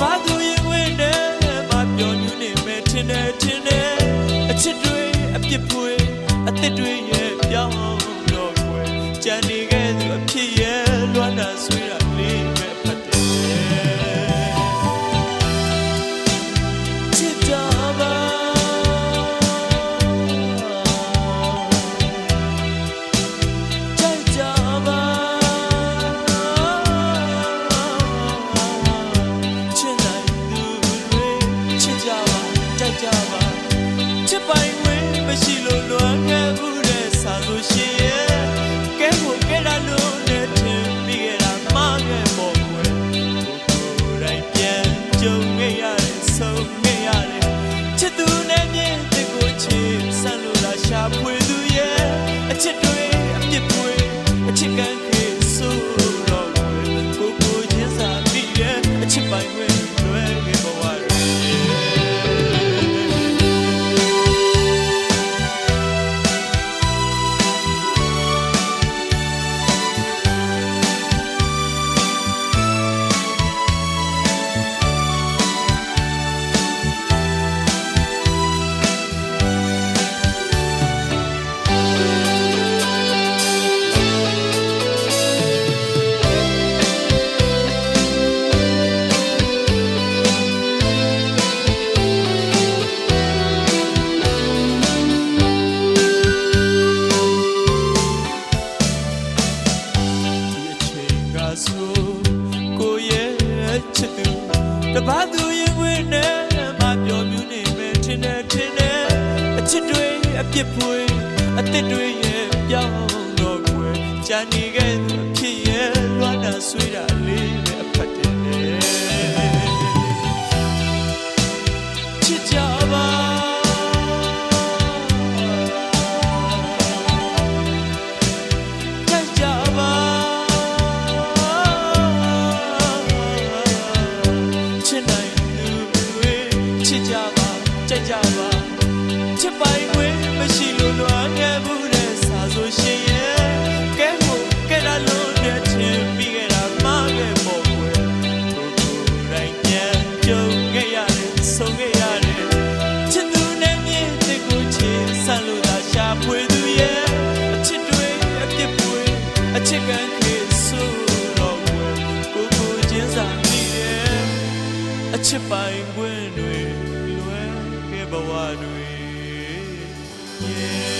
ဘာသူရင်ဝင်နေမှပျော်ညူးနေမယ်ထင်တယ်ထင်တယ်အချစ်တွေအပြစ်တွေအသစ်တွေရဲ့ပြောင်းတော့ွယ်ကြံနေ ကြုံခဲ့ရတယ်ဆုံးခဲ့ရတယ်ချစ်သူနဲ့မြင်တကိုချစ်ဆန်လို့လားရှာဖွေသူရဲ့အချစ်တွေအပြစ်တွေအချစ်က ပြစ်ပွေအစ်စ်တွေရဲ့ပြောင်းတော့ွယ်ကြာနေခဲ့သူဖြစ်ရဲ့လွမ်းတာဆွေးတာလေး ချစ်ပိုင်ခွင့်တွေလွယ်ခဲ့ဘဝတွေ yeah